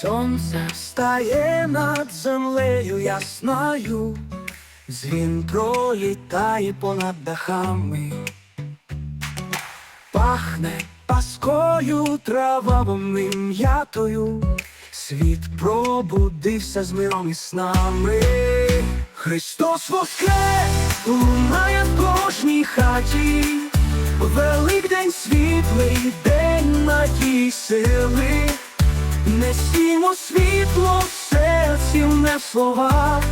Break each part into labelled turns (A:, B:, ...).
A: сонце стає над землею ясною, Дзвін пролітає понад дахами, пахне паскою трававими м'ятою, світ пробудився з миром і снами. Христос воскрес, лунає в кожній хаті, Великдень світлий, день надії сили, несімо світло в серці не слова,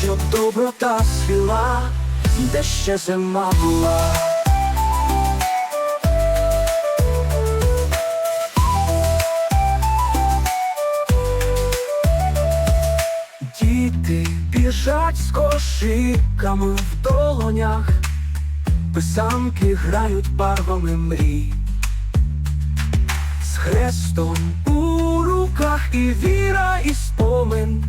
A: щоб доброта свіла, де ще зима була. Діти біжать з кошиками в долонях, писанки грають барвами мрій, хрестом у руках і віра, і спомин,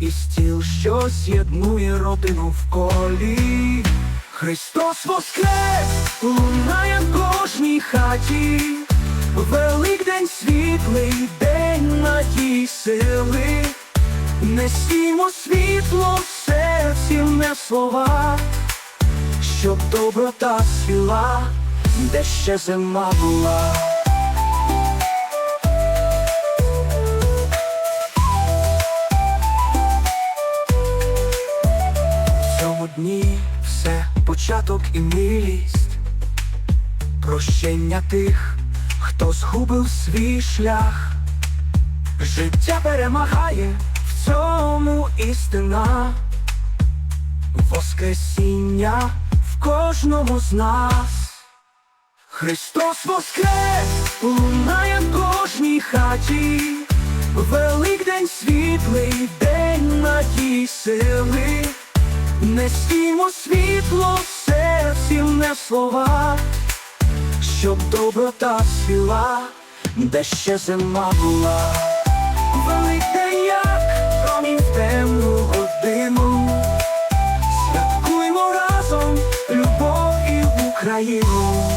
A: і стіл, що з'єднує родину в колі. Христос воскрес, лунає в кожній хаті, Великдень світлий, день надії сили. Несімо світло в серці не слова, щоб доброта свіла, де ще зима була. В дні все початок і милість, прощення тих, хто згубив свій шлях. Життя перемагає в цьому істина, Воскресіння в кожному з нас. Христос воскрес, лунає в кожній хаті, Великдень світлий, день надії сили, несімо світло в серці не слова, щоб доброта свіла, де ще зима була. велике як промінь в темну годину, святкуймо разом любов і Україну.